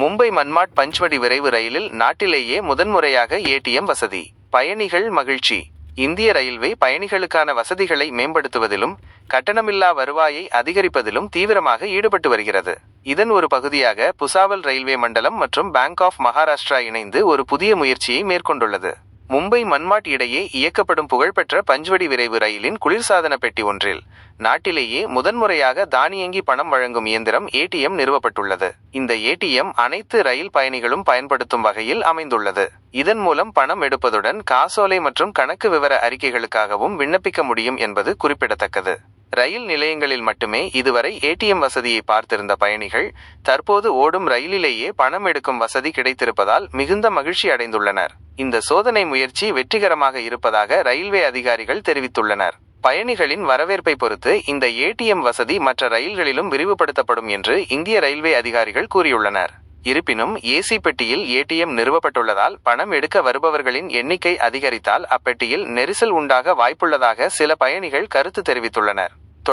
மும்பை மன்மாட் பஞ்ச்வடி விரைவு ரயிலில் நாட்டிலேயே முதன்முறையாக ஏடிஎம் வசதி. பயணிகள் மகிழ்ச்சி. இந்திய ரயில்வே பயணிகளுக்கான வசதிகளை மேம்படுத்துவதிலும் கட்டணமில்லா வருவாயை அதிகரிப்பதிலும் தீவிரமாக ஈடுபட்டு வருகிறது. இதன் ஒரு பகுதியாக புசாவல் ரயில்வே மண்டலம் மற்றும் பேங்க் ஆஃப் மகாராஷ்டிரா இணைந்து ஒரு புதிய முயற்சியை மேற்கொண்டுள்ளது. மும்பை மன்மாட் இடையே இயக்கப்படும் புகழ்பெற்ற பஞ்சுவடி விரைவு ரயிலின் குளிர்சாதன பெட்டி ஒன்றில். நாட்டிலேயே முதன்முறையாக தானியங்கி பணம் வழங்கும் இயந்திரம் ஏடிஎம் நிறுவப்பட்டுள்ளது. இந்த ஏடிஎம் அனைத்து ரயில் பயணிகளும் பயன்படுத்தும் வகையில் அமைந்துள்ளது. இதன் மூலம் பணம் எடுப்பதுடன் காசோலை மற்றும் கணக்கு விவர அறிக்கைகளுக்காகவும் விண்ணப்பிக்க முடியும் என்பது குறிப்பிடத்தக்கது. ரயில் நிலையங்களில் மட்டுமே இதுவரை ஏடிஎம் வசதியை பார்த்திருந்த பயணிகள் தற்போது ஓடும் ரயிலிலேயே பணம் எடுக்கும் வசதி கிடைத்திருப்பதால் மிகுந்த மகிழ்ச்சி அடைந்துள்ளனர். இந்த சோதனை முயற்சி வெற்றிகரமாக இருப்பதாக ரயில்வே அதிகாரிகள் தெரிவித்துள்ளனர். பயணிகளின் வரவேற்பை பொறுத்து இந்த ஏடிஎம் வசதி மற்ற ரயில்களிலும் விரிவுபடுத்தப்படும் என்று இந்திய ரயில்வே அதிகாரிகள் கூறியுள்ளனர். இருப்பினும் ஏசி பெட்டியில் ஏடிஎம் நிறுவப்பட்டுள்ளதால் பணம் எடுக்க வருபவர்களின் எண்ணிக்கை அதிகரித்தால் அப்பெட்டியில் நெரிசல் உண்டாக வாய்ப்புள்ளதாக சில பயணிகள் கருத்து தெரிவித்துள்ளனர்.